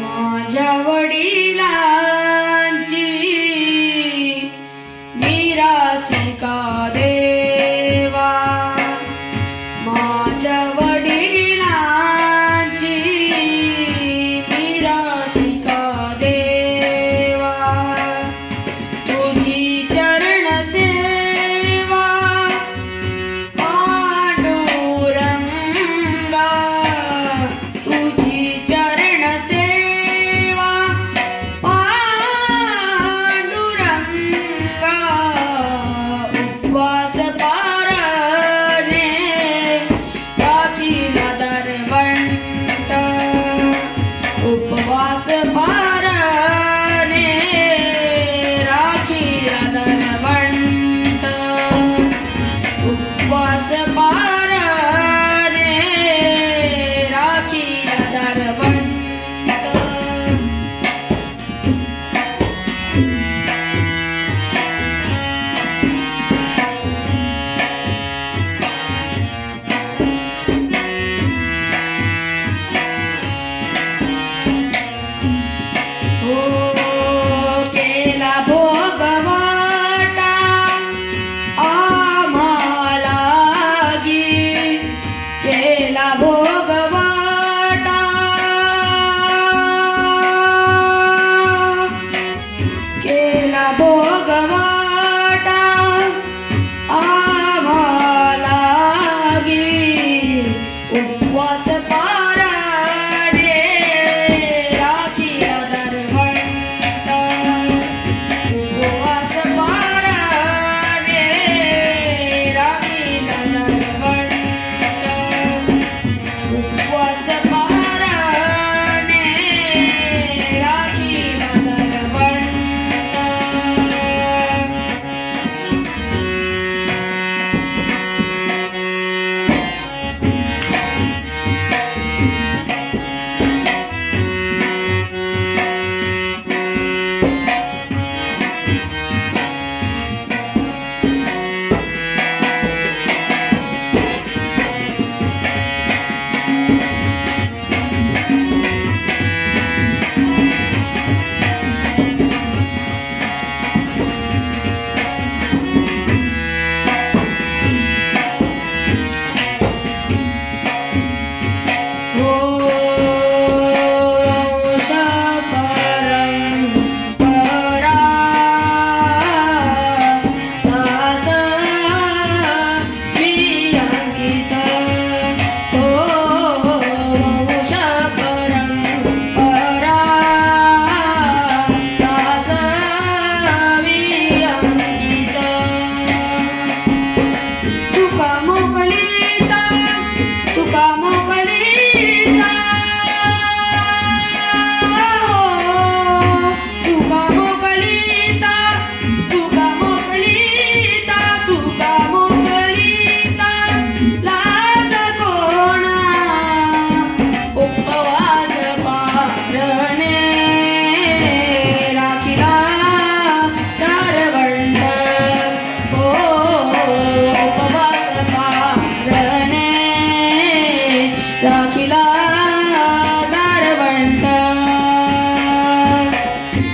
माझ्या वडिलांची मीरा सिका दे? का उपवास तारणे प्राचीन दरवंट उपवास पारणे राखीला दरवंट उपवास पारणे राखीला दरवंट was a part.